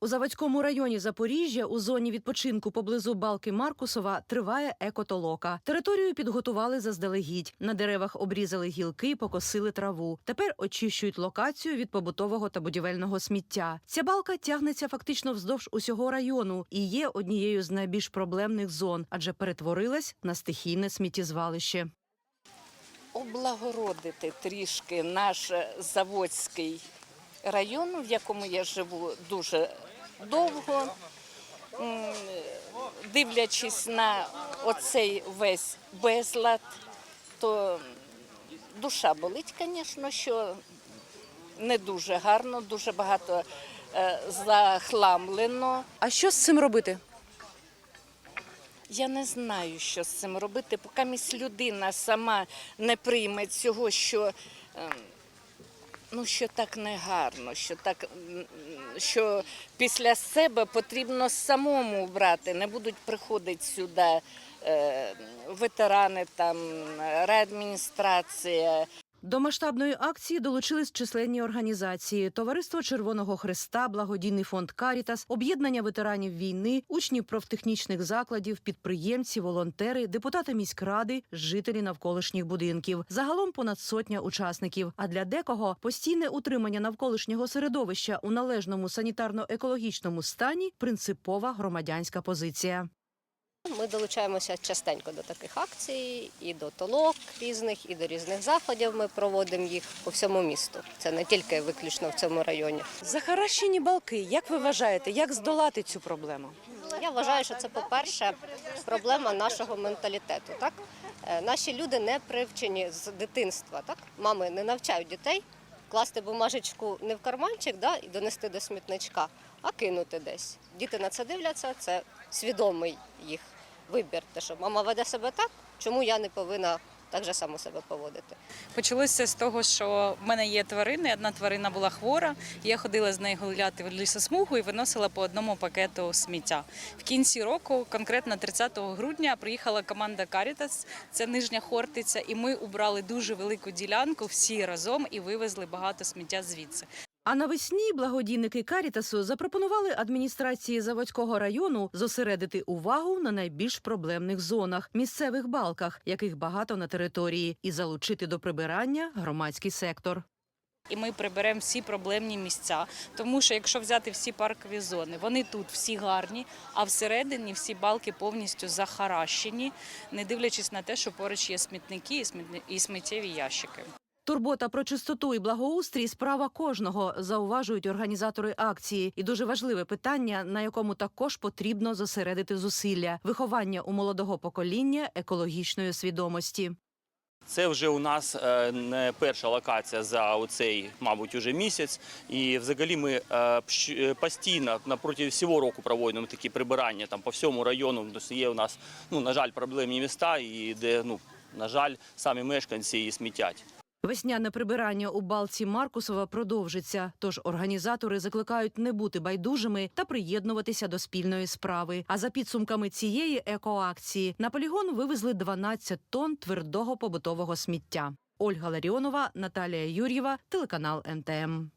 У Заводському районі Запоріжжя у зоні відпочинку поблизу балки Маркусова триває екотолока. Територію підготували заздалегідь. На деревах обрізали гілки, покосили траву. Тепер очищують локацію від побутового та будівельного сміття. Ця балка тягнеться фактично вздовж усього району і є однією з найбільш проблемних зон, адже перетворилась на стихійне сміттєзвалище. облагородити трішки наш Заводський район, в якому я живу дуже довго. Дивлячись на оцей весь безлад, то душа болить, звісно, що не дуже гарно, дуже багато е, захламлено. А що з цим робити? Я не знаю, що з цим робити, поки місь людина сама не прийме цього, що, ем, ну, що так негарно, що так що після себе потрібно самому брати. Не будуть приходити сюди е, ветерани, там, реадміністрація. До масштабної акції долучились численні організації: Товариство Червоного Христа, благодійний фонд Карітас, об'єднання ветеранів війни, учні профтехнічних закладів, підприємці, волонтери, депутати міськради, жителі навколишніх будинків. Загалом понад сотня учасників. А для декого постійне утримання навколишнього середовища у належному санітарно-екологічному стані принципова громадянська позиція. Ми долучаємося частенько до таких акцій, і до толок різних, і до різних заходів. Ми проводимо їх по всьому місту. Це не тільки виключно в цьому районі. Захаращені балки. Як ви вважаєте, як здолати цю проблему? Я вважаю, що це, по-перше, проблема нашого менталітету. Так? Е, Наші люди не привчені з дитинства. Так? Мами не навчають дітей класти бумажечку не в карманчик да, і донести до смітничка, а кинути десь. Діти на це дивляться, це свідомий їх вибір. Те, що мама веде себе так, чому я не повинна так же само себе поводити. Почалося з того, що в мене є тварини. Одна тварина була хвора. Я ходила з нею гуляти в лісосмугу і виносила по одному пакету сміття. В кінці року, конкретно 30 грудня, приїхала команда Карітас, це нижня Хортиця, і ми убрали дуже велику ділянку всі разом і вивезли багато сміття звідси. А навесні благодійники Карітасу запропонували адміністрації Заводського району зосередити увагу на найбільш проблемних зонах місцевих балках, яких багато на території, і залучити до прибирання громадський сектор. І ми приберемо всі проблемні місця. Тому що якщо взяти всі паркові зони, вони тут всі гарні, а всередині всі балки повністю захаращені, не дивлячись на те, що поруч є смітники і сміттєві ящики. Турбота про чистоту і благоустрій справа кожного, зауважують організатори акції. І дуже важливе питання, на якому також потрібно зосередити зусилля виховання у молодого покоління екологічної свідомості. Це вже у нас е, не перша локація за оцей, мабуть, уже місяць. І взагалі ми е, е, постійно напроти всього року проводимо такі прибирання там по всьому району. Тобто є у нас, ну на жаль, проблемні міста, і де ну на жаль, самі мешканці і смітять. Весняне прибирання у балці Маркусова продовжиться. Тож організатори закликають не бути байдужими та приєднуватися до спільної справи. А за підсумками цієї екоакції на полігон вивезли 12 тонн твердого побутового сміття. Ольга Ларіонова, Наталія Юр'єва, телеканал НТМ.